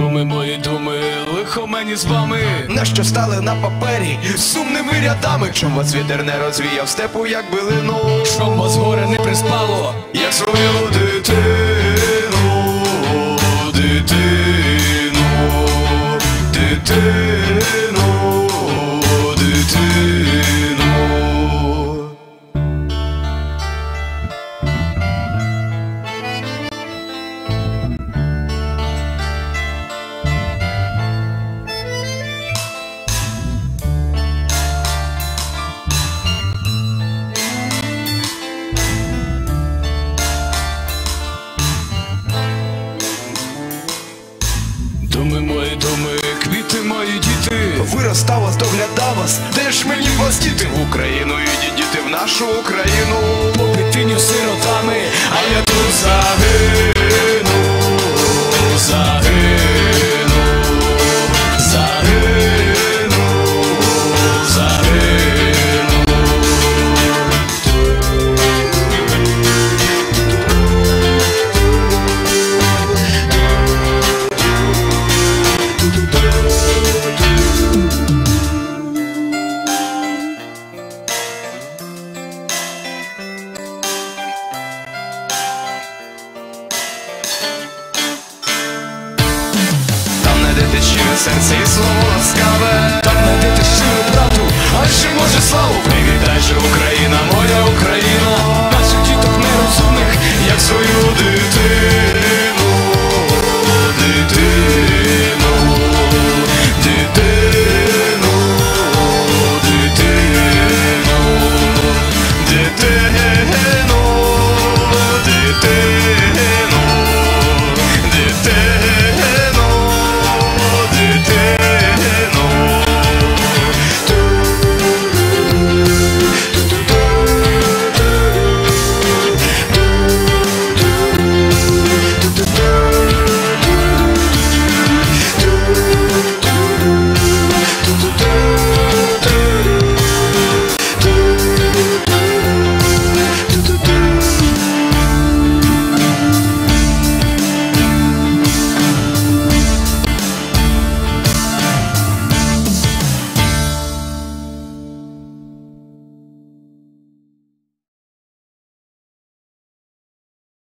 Думи мої думи, лихо мені з вами. Нащо стали на папері сумними рядами? Чом вас вітер не розвіяв степу, як билину, Чом вас горе не приспало, як свою дитину, дитину, дитину. Мої діти. Виростав вас, вас, де ж мені вас діти в Україну, ідіть діти в нашу Україну. Попід тінню сиротами, А я тут загину, найдете щире серце слово ласкаве. Так знайдете щиру правду, А ще може славу. Привітай же Україну